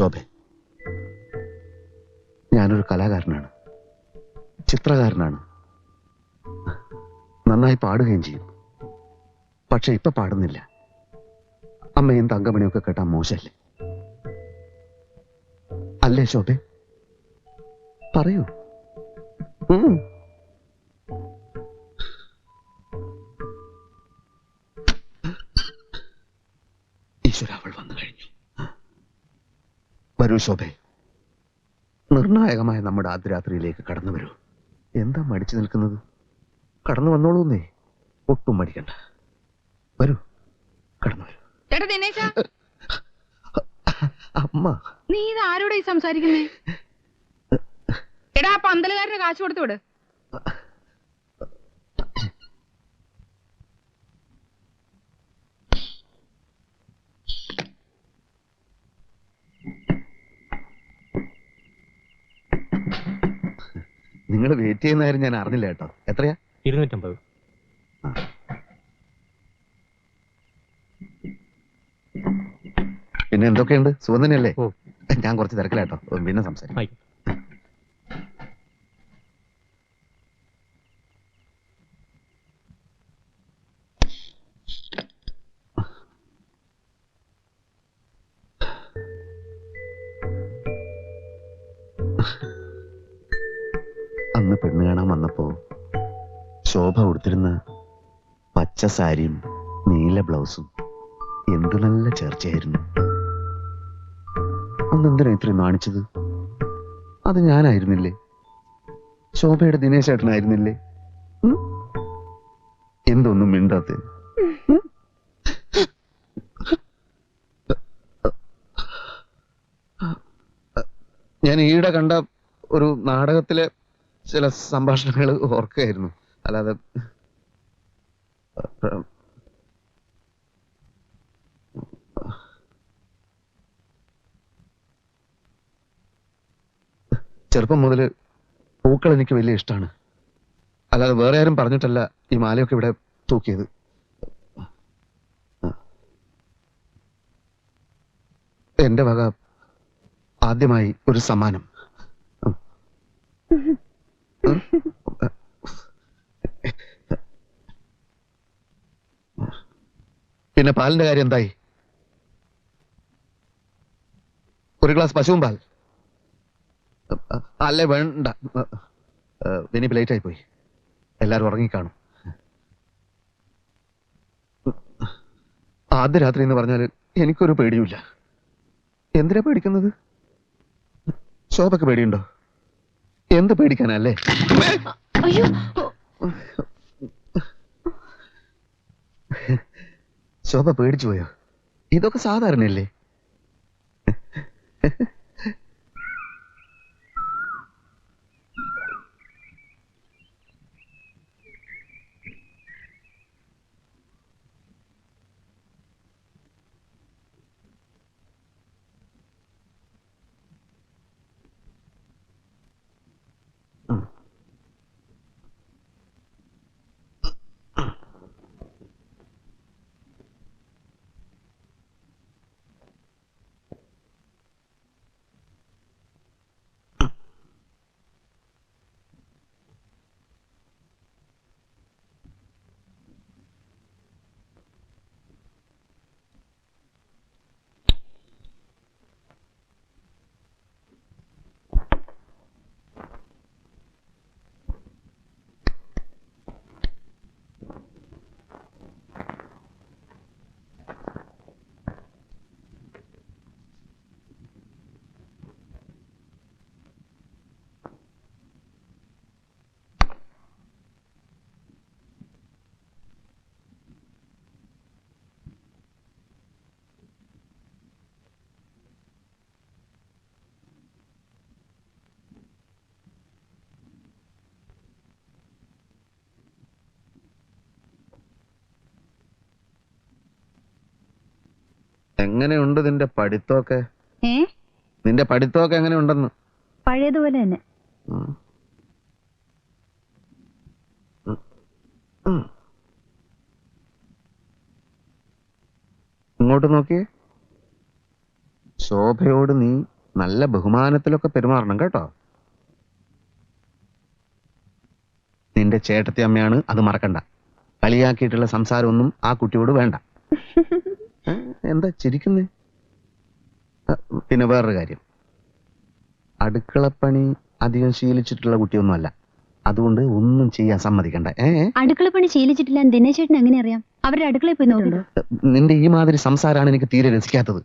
ശോഭെ. ഞാനൊരു കലാകാരനാണ്. ചിത്രകാരനാണ്. നന്നായി പാടുകയും ചെയ്യും. പക്ഷെ ഇപ്പൊ പാടുന്നില്ല. അമ്മയും തങ്കമണിയൊക്കെ കേട്ടാ മോശല്ലേ? അല്ലേ ശോഭെ? പറയൂ. വരൂ ശോഭെ നിർണായകമായ നമ്മുടെ ആദ്യരാത്രിയിലേക്ക് കടന്നു വരൂ. എന്താ മടിച്ചു നിൽക്കുന്നത്? കടന്നു വന്നോളൂന്നേ. ഒട്ടും മടിക്കണ്ട. വരൂ കടന്നു വരൂ. ചേട്ടാ ദിനേശ. അമ്മ. നീ ഇത് ആരോടായി സംസാരിക്കുന്നേ? എടാ ആ പന്തലുകാരന് കാശ് കൊടുത്തു വിട്. നിങ്ങൾ വെയിറ്റ് ചെയ്യുന്ന കാര്യം ഞാൻ അറിഞ്ഞില്ല കേട്ടോ. എത്രയാ? ഇരുന്നൂറ്റമ്പത്. പിന്നെ എന്തൊക്കെയുണ്ട്? സുഖം തന്നെയല്ലേ? ഞാൻ കുറച്ച് തിരക്കിലാട്ടോ. പിന്നെ സംസാരിക്കാം. അന്ന് പെണ്ണ് കാണാൻ വന്നപ്പോ ശോഭ ഉടുത്തിരുന്ന പച്ച സാരിയും നീല ബ്ലൗസും എന്തു നല്ല ചേർച്ചയായിരുന്നു. അന്ന് എന്തിനാ ഇത്രയും നാണിച്ചത്? അത് ഞാനായിരുന്നില്ലേ? ശോഭയുടെ ദിനേശ് ഏട്ടനായിരുന്നില്ലേ? എന്തൊന്നും മിണ്ടാത്ത? ഞാൻ ഈയിടെ കണ്ട ഒരു നാടകത്തിലെ ചില സംഭാഷണങ്ങൾ ഓർക്കുകയായിരുന്നു. അല്ലാതെ ചെറുപ്പം മുതൽ പൂക്കൾ എനിക്ക് വലിയ ഇഷ്ടമാണ്. അല്ലാതെ വേറെ ആരും പറഞ്ഞിട്ടല്ല ഈ മാലയൊക്കെ ഇവിടെ തൂക്കിയത്. എന്റെ വക ആദ്യമായി ഒരു സമ്മാനം. പിന്നെ പാലിന്റെ കാര്യം എന്തായി? ഒരു ഗ്ലാസ് പശുവും പാൽ. അല്ലേ വേണ്ട. ഇനിയിപ്പോ ലേറ്റ് ആയി പോയി. എല്ലാരും ഉറങ്ങിക്കാണും. ആദ്യ രാത്രി എന്ന് പറഞ്ഞാൽ എനിക്കൊരു പേടിയുമില്ല. എന്തിനാ പേടിക്കുന്നത്? ശോഭക്ക് പേടിയുണ്ടോ? എന്ത് പേടിക്കാനല്ലേ? അയ്യോ. ശോഭ പേടിച്ചു പോയോ? ഇതൊക്കെ സാധാരണയല്ലേ? എങ്ങനെയുണ്ട് നിന്റെ പഠിത്തമൊക്കെ? ഏ? നിന്റെ പഠിത്തമൊക്കെ എങ്ങനെയുണ്ടെന്ന്? പഴയതുപോലെ തന്നെ. ഇങ്ങോട്ട് നോക്കിയേ. ശോഭയോട് നീ നല്ല ബഹുമാനത്തിലൊക്കെ പെരുമാറണം കേട്ടോ. നിന്റെ ചേട്ടത്തി അമ്മയാണ് അത് മറക്കണ്ട. കളിയാക്കിയിട്ടുള്ള സംസാരമൊന്നും ആ കുട്ടിയോട് വേണ്ട. എന്താ ചിരിക്കുന്നേ? പിന്നെ വേറൊരു കാര്യം. അടുക്കളപ്പണി അധികം ശീലിച്ചിട്ടുള്ള കുട്ടിയൊന്നുമല്ല. അതുകൊണ്ട് ഒന്നും ചെയ്യാൻ സമ്മതിക്കണ്ട. ഏ? അടുക്കളപ്പണി ശീലിച്ചിട്ടില്ല. ദിനേശ് ചേട്ടൻ എങ്ങനെ അറിയാം അവരുടെ അടുക്കളയിൽ പോയി നോക്കിയിട്ടുണ്ടോ നിന്റെ ഈ മാതിരി സംസാരമാണ് എനിക്ക് തീരെ രസിക്കാത്തത്.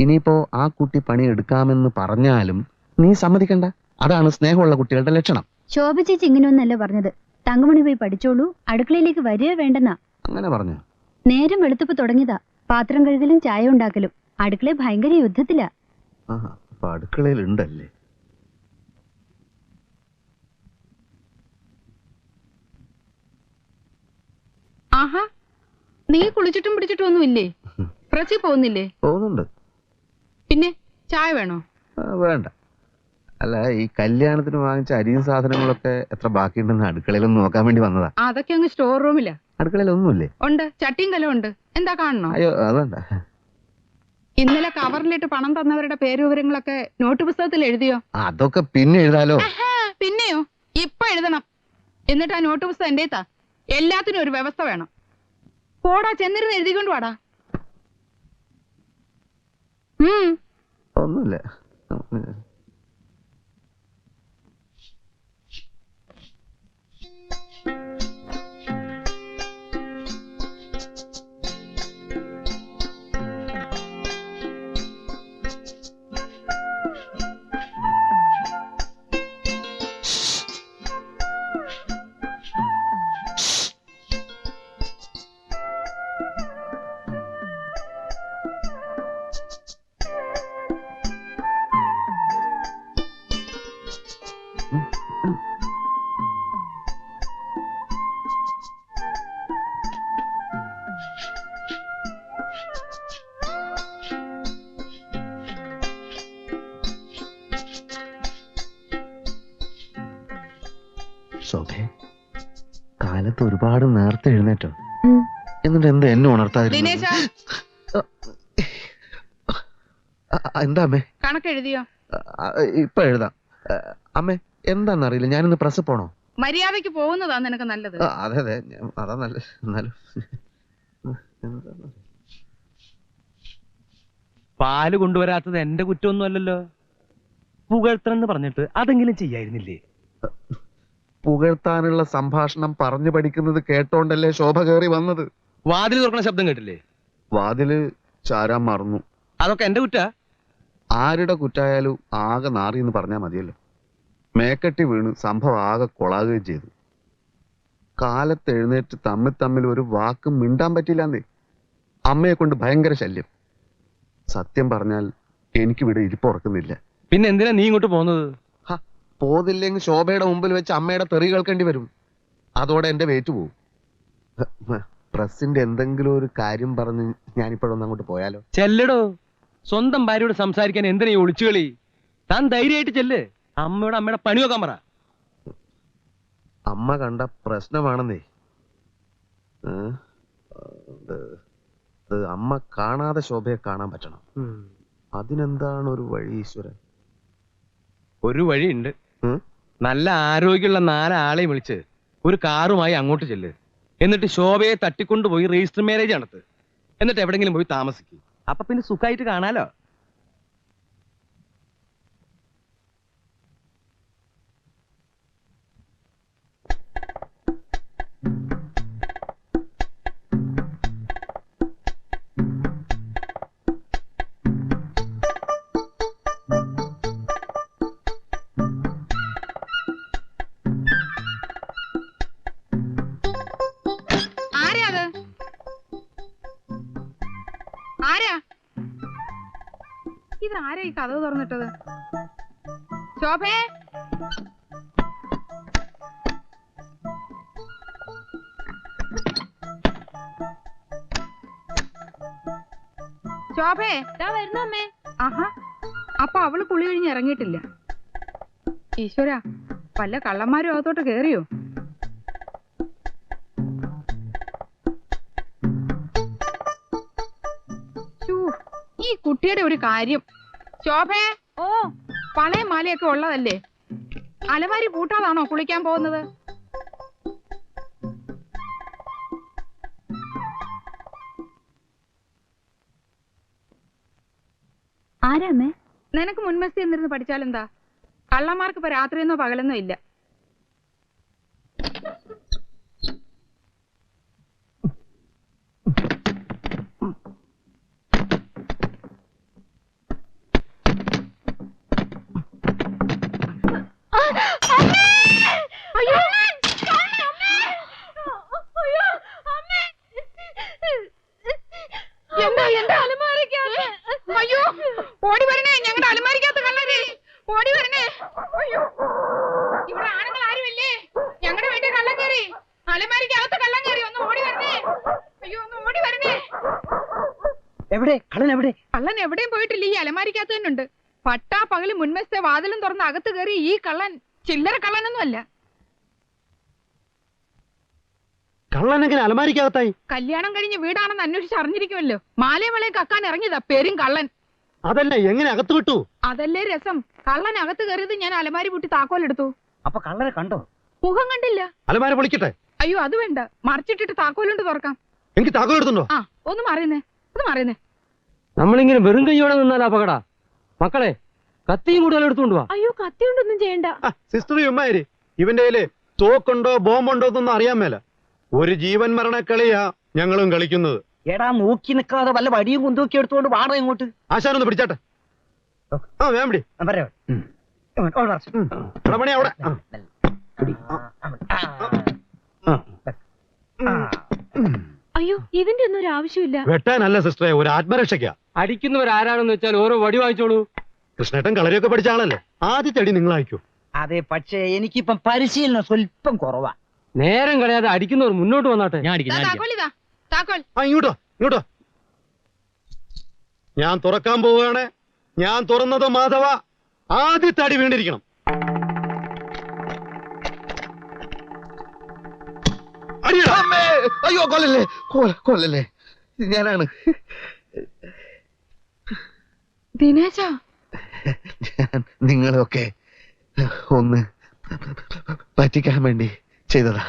ഇനിയിപ്പോ ആ കുട്ടി പണി എടുക്കാമെന്ന് പറഞ്ഞാലും നീ സമ്മതിക്കണ്ട. അതാണ് സ്നേഹമുള്ള കുട്ടികളുടെ ലക്ഷണം. ശോഭ ചേച്ചി ഇങ്ങനെയൊന്നല്ല പറഞ്ഞത്. തങ്കമണി പോയി പഠിച്ചോളൂ. അടുക്കളയിലേക്ക് വരിക വേണ്ടെന്നാ. അങ്ങനെ പറഞ്ഞു. നേരം വെളുത്തപ്പ് തുടങ്ങിയതാ. പാത്രം കഴുകലും ചായ ഉണ്ടാക്കലും. അടുക്കളയിൽ ഭയങ്കര യുദ്ധത്തിലാ. ഉണ്ടല്ലേ? ആഹാ നീ കുളിച്ചിട്ടും പിടിച്ചിട്ടും ഒന്നും ഇല്ലേ? പ്രസി പോകുന്നില്ലേ? പോകുന്നുണ്ട്. പിന്നെ ചായ വേണോ? വേണ്ട. അല്ല ഈ കല്യാണത്തിന് വാങ്ങിച്ച അരിയും സാധനങ്ങളൊക്കെ എത്ര ബാക്കിയുണ്ടെന്ന് അടുക്കളയിലൊന്നും നോക്കാൻ വേണ്ടി വന്നതാ. അതൊക്കെ അങ്ങ് സ്റ്റോർ റൂമില്ല അടുക്കളയിലൊന്നുമില്ലേ? ഉണ്ട് ചട്ടിയും കലം ഉണ്ട്. എന്താ കാണണോ? അയ്യോ അത് വേണ്ട ഇന്നലെ കവറിലിട്ട് പണം തന്നവരുടെ പേര് വിവരങ്ങളൊക്കെ നോട്ട് പുസ്തകത്തിൽ എഴുതിയോ അതൊക്കെ പിന്നെ എഴുതാലോ. പിന്നെയോ? ഇപ്പൊ എഴുതണം. എന്നിട്ട് ആ നോട്ട് പുസ്തകം എന്റെ താ എല്ലാത്തിനും ഒരു വ്യവസ്ഥ വേണം. പോടാ ചെന്നിരുന്ന് എഴുതിക്കൊണ്ട് വാടാ. ഒന്നുമില്ല. ശോഭേ കാലത്ത് ഒരുപാട് നേരത്തെ എഴുന്നേറ്റോ? എന്നിട്ട് എന്താ എന്നെ ഉണർത്താതിരുന്നു എന്താ അമ്മേ? കണക്ക് എഴുതിയോ? ആ, ആ, ഇപ്പൊ എഴുതാം. അമ്മേ എന്താന്നറിയില്ല ഞാനിന്ന് പ്രസ് പോണോ? മര്യാദയ്ക്ക് പോകുന്നതാ നിനക്ക് നല്ലത്. അതെ അതെ ഞാൻ- അതാ നല്ല എന്നാലും. പാൽ കൊണ്ടുവരാത്തത് എന്റെ കുറ്റമൊന്നും അല്ലല്ലോ പുകഴ്ത്തണമെന്ന് പറഞ്ഞിട്ട് അതെങ്കിലും ചെയ്യായിരുന്നില്ലേ? പുകഴ്ത്താനുള്ള സംഭാഷണം പറഞ്ഞു പഠിക്കുന്നത് കേട്ടോണ്ടല്ലേ ശോഭ കയറി വന്നത്? വാതിൽ തുറക്കണ ശബ്ദം കേട്ടില്ലേ? വാതിൽ ചാരാൻ മറന്നു. അതൊക്കെ എന്റെ കുറ്റ? ആരുടെ കുറ്റായാലും ആകെ നാറി എന്ന് പറഞ്ഞാൽ മതിയല്ലോ. മേക്കെട്ടി വീണ് സംഭവം ആകെ കൊളാകുകയും ചെയ്തു. കാലത്തെഴുന്നേറ്റ് തമ്മിൽ തമ്മിൽ ഒരു വാക്ക് മിണ്ടാൻ പറ്റില്ലാന്നേ. അമ്മയെ കൊണ്ട് ഭയങ്കര ശല്യം. സത്യം പറഞ്ഞാൽ എനിക്കിവിടെ ഇരിപ്പുറക്കുന്നില്ല പിന്നെ എന്തിനാ നീ ഇങ്ങോട്ട് പോകുന്നത്? ഹ, പോതില്ലെങ്കിൽ ശോഭയുടെ മുമ്പിൽ വെച്ച് അമ്മയുടെ തെറി കേൾക്കേണ്ടി വരും. അതോടെ എന്റെ വെയിറ്റ് പോവും. പ്രസിന്റെ എന്തെങ്കിലും ഒരു കാര്യം പറഞ്ഞ് ഞാനിപ്പോഴൊന്ന് അങ്ങോട്ട് പോയാലോ? ചെല്ലടോ. സ്വന്തം ഭാര്യയോട് സംസാരിക്കാൻ എന്തിനാ ഈ ഒളിച്ചുകളി താൻ ധൈര്യമായിട്ട് ചെല്ല്. അമ്മയോട് അമ്മയുടെ പണി നോക്കാൻ പറ. അമ്മ കണ്ട പ്രശ്നമാണെന്നേ. അമ്മ കാണാതെ ശോഭയെ കാണാൻ പറ്റണം. അതിനെന്താണ് ഒരു വഴി ഈശ്വരൻ? ഒരു വഴിയുണ്ട്? നല്ല ആരോഗ്യമുള്ള നാലാളെ വിളിച്ച് ഒരു കാറുമായി അങ്ങോട്ട് ചെല്ല്. എന്നിട്ട് ശോഭയെ തട്ടിക്കൊണ്ടുപോയി രജിസ്റ്റർ മാരേജ് നടത്ത്. എന്നിട്ട് എവിടെങ്കിലും പോയി താമസിക്കും. അപ്പൊ പിന്നെ സുഖമായിട്ട് കാണാലോ? ആരാ ഈ കഥവ് തുറന്നിട്ടത്? ശോഭേ? ശോഭേ? വരുന്ന അമ്മേ. ആഹാ. അപ്പൊ അവൾ കുളി കഴിഞ്ഞ് ഇറങ്ങിയിട്ടില്ല. ഈശ്വര വല്ല കള്ളന്മാരും അകത്തോട്ട് കേറിയോ? ഈ കുട്ടിയുടെ ഒരു കാര്യം ശോഭേ? ഓ. പണയം മാലയൊക്കെ ഉള്ളതല്ലേ? അലമാരി പൂട്ടാതാണോ കുളിക്കാൻ പോകുന്നത്? ആരാമേ? നിനക്ക് മുൻമസ്തി എന്നിരുന്ന് പഠിച്ചാലെന്താ? കള്ളന്മാർക്ക് ഇപ്പൊ രാത്രിയെന്നോ പകലെന്നോ ഇല്ല എന്താ എന്താ അയ്യോ ഓടി വരണേ ഞങ്ങളുടെ അലമാരിക്കകത്ത് കള്ളര് ഓടി വരണേ അയ്യോ ഇവിടെ ആണുങ്ങൾ ആരുമില്ലേ ഞങ്ങളുടെ വീട്ടിൽ കള്ളം കയറി അലമാരിക്കകത്ത് കള്ളം കയറി ഒന്ന് ഓടി വരണേ അയ്യോ ഒന്ന് ഓടി വരണേ എവിടെ? കള്ളൻ എവിടെ? കള്ളൻ എവിടെയും പോയിട്ടില്ല. ഈ അലമാരിക്കകത്ത് തന്നെ ഉണ്ട് പട്ടാ പകൽ മുൻവശത്തെ വാതിലും തുറന്ന് അകത്ത് കയറി ഈ കള്ളൻ ചില്ലറ കള്ളനൊന്നുമല്ല. കള്ളനെങ്ങനെ അലമാരിക്കകത്തായി? കല്യാണം കഴിഞ്ഞ് വീടാണെന്ന് അന്വേഷിച്ച് അറിഞ്ഞിരിക്കുമല്ലോ. മാലയമലയെ കക്കാൻ ഇറങ്ങിയതാ പേരും കള്ളൻ. അതല്ല എങ്ങനെ അകത്ത് വിട്ടു? അതല്ലേ രസം. കള്ളൻ അകത്ത് കയറിയത് ഞാൻ അലമാരി പൂട്ടി താക്കോലെടുത്തു അപ്പൊ കള്ളനെ കണ്ടോ? മുഖം കണ്ടില്ല. അലമാരി പൊളിക്കട്ടെ? അയ്യോ അത് വേണ്ട. മറിച്ചിട്ടിട്ട് താക്കോലുണ്ട് തുറക്കാം. എനിക്ക് താക്കോലെടുത്തുണ്ടോ ആ ഒന്നും മാറിയുന്നേ. മാറിയുന്നേ നമ്മളിങ്ങനെ വെറും കയ്യോടെ നിന്നാൽ അപകട മക്കളെ കത്തിയും കൂടുതൽ എടുത്തുകൊണ്ട് വാ അയ്യോ കത്തിയുണ്ടൊന്നും ചെയ്യണ്ട സിസ്റ്റർ ഉമ്മാര് ഇവന്റെ കയ്യിൽ തോക്കുണ്ടോ ബോംബുണ്ടോ എന്നൊന്നും അറിയാൻ മേല ഒരു ജീവൻ മരണ കളിയാ ഞങ്ങളും കളിക്കുന്നത് എടാ നോക്കി നിൽക്കാതെ വല്ല വടിയും കുന്തൂക്കി എടുത്തുകൊണ്ട് വാടോ ഇങ്ങോട്ട് ആശാനൊന്ന് പിടിച്ചാട്ടെ ആ വേം പിടി പണി അവിടെ ആ. അയ്യോ ഇതിന്റെ ഒന്നും ഒരു ആവശ്യമില്ല. വെട്ടാനല്ല സിസ്റ്ററെ ഒരു ആത്മരക്ഷയ്ക്കാ. അടിക്കുന്നവർ ആരാണെന്ന് വെച്ചാൽ ഓരോ വടി വാങ്ങിച്ചോളൂ. കൃഷ്ണേട്ടൻ കളരിയൊക്കെ പഠിച്ച ആളല്ലേ? ആദ്യത്തെ അടി നിങ്ങളായിക്കോ അതെ പക്ഷേ എനിക്കിപ്പം പരിശീലനം സ്വല്പം കുറവാ. നേരം കളയാതെ അടിക്കുന്നവർ മുന്നോട്ട് വന്നാട്ടെ. ഞാൻ താക്കോൽ ഇതാ താക്കോൽ. ആ ഇങ്ങോട്ടോ ഇങ്ങോട്ടോ. ഞാൻ തുറക്കാൻ പോവുകയാണ്. ഞാൻ തുറന്നത് മാധവ. ആദ്യത്തെ അടി വീണ്ടിരിക്കണം അമ്മേ. അയ്യോ കൊല്ലല്ലേ. കൊല കൊല്ലല്ലേ. ഇത് ഞാനാണ്. ദിനേശ. ഞാൻ നിങ്ങളൊക്കെ ഒന്ന് പറ്റിക്കാൻ വേണ്ടി ചെയ്തതാ.